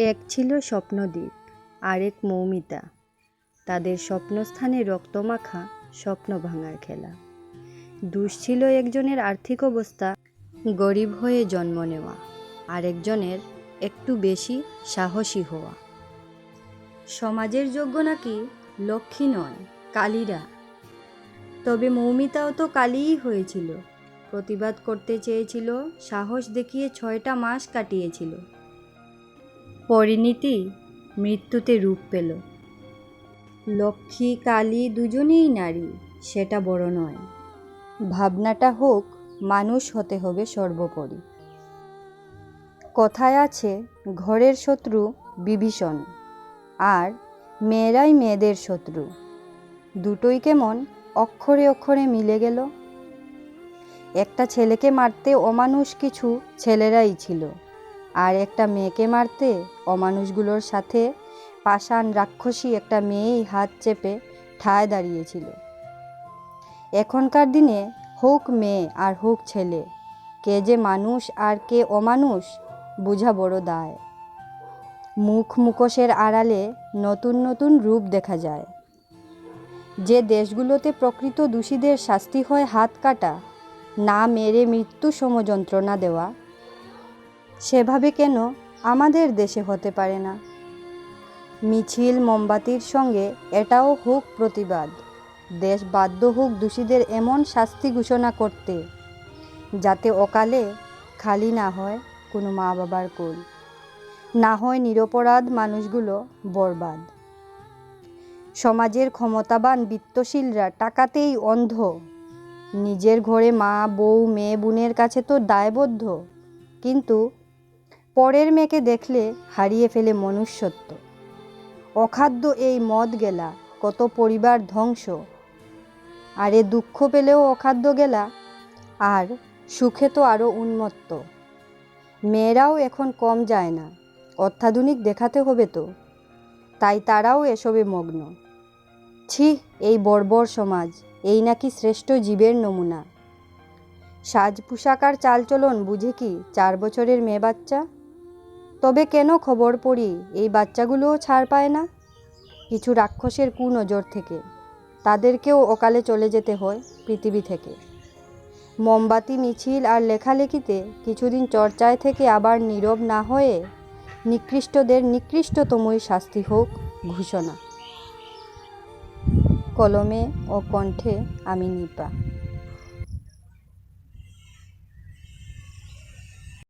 এক ছিল স্বপ্নদ্বীপ, আরেক মৌমিতা। তাদের স্বপ্নস্থানে রক্তমাখা স্বপ্ন ভাঙার খেলা। দুষ ছিল একজনের আর্থিক অবস্থা, গরিব হয়ে জন্ম নেওয়া, আরেকজনের একটু বেশি সাহসী হওয়া। সমাজের যোগ্য নাকি লক্ষ্মী নয় কালীরা। তবে মৌমিতাও তো কালীই হয়েছিল। প্রতিবাদ করতে চেয়েছিল, সাহস দেখিয়ে ছয়টা মাস কাটিয়েছিল। পরিণীতি মৃত্যুতে রূপ পেল। লক্ষ্মী কালী দুজনেই নারী, সেটা বড় নয়। ভাবনাটা হোক, মানুষ হতে হবে সর্বোপরি। কথায় আছে, ঘরের শত্রু বিভীষণ, আর মেয়েরাই মেয়েদের শত্রু। দুটোই কেমন অক্ষরে অক্ষরে মিলে গেল। একটা ছেলেকে মারতে অমানুষ কিছু ছেলেরাই ছিল। আর একটা মেয়েকে মারতে অমানুষগুলোর সাথে পাষাণ রাক্ষসী একটা মেয়েই হাত চেপে ঠায় দাঁড়িয়েছিল। এখনকার দিনে হোক মেয়ে আর হোক ছেলে, কে যে মানুষ আর কে অমানুষ বোঝা বড় দায়। মুখ মুখোশের আড়ালে নতুন নতুন রূপ দেখা যায়। যে দেশগুলোতে প্রকৃত দোষীদের শাস্তি হয় হাত কাটা, না মেরে মৃত্যু সমযন্ত্রণা দেওয়া সেভাবে কেন আমাদের দেশে হতে পারে না? মিছিল, মোমবাতির সঙ্গে এটাও হোক প্রতিবাদ। দেশ বাধ্য হোক দোষীদের এমন শাস্তি ঘোষণা করতে, যাতে অকালে খালি না হয় কোনো মা বাবার কোল। না হয় নিরপরাধ মানুষগুলো বরবাদ। সমাজের ক্ষমতাবান বিত্তশীলরা টাকাতেই অন্ধ। নিজের ঘরে মা, বউ, মেয়ে, বোনের কাছে তো দায়বদ্ধ। কিন্তু পরের মেয়েকে দেখলে হারিয়ে ফেলে মনুষ্যত্ব। অখাদ্য এই মদ গেলা, কত পরিবার ধ্বংস। আর দুঃখ পেলেও অখাদ্য গেলা, আর সুখে তো আরও উন্মত্ত। মেয়েরাও এখন কম যায় না, অত্যাধুনিক দেখাতে হবে তো। তাই তারাও এসবে মগ্ন। ছি, এই বর্বর সমাজ, এই নাকি শ্রেষ্ঠ জীবের নমুনা। সাজ পোশাক আর চালচলন বুঝে কি চার বছরের মেয়ে বাচ্চা? তবে কেন খবর পড়ি? এই বাচ্চাগুলোও ছাড় পায় না? কিছু রাক্ষসের কুনজর থেকে। তাদেরকেও অকালে চলে যেতে হয় পৃথিবী থেকে। মোমবাতি, মিছিল আর লেখালেখিতে কিছুদিন চর্চায় থেকে আবার নীরব না হয়ে নিকৃষ্টদের নিকৃষ্টতমই শাস্তি হোক ঘোষণা। কলমে ও কণ্ঠে আমি নিপা।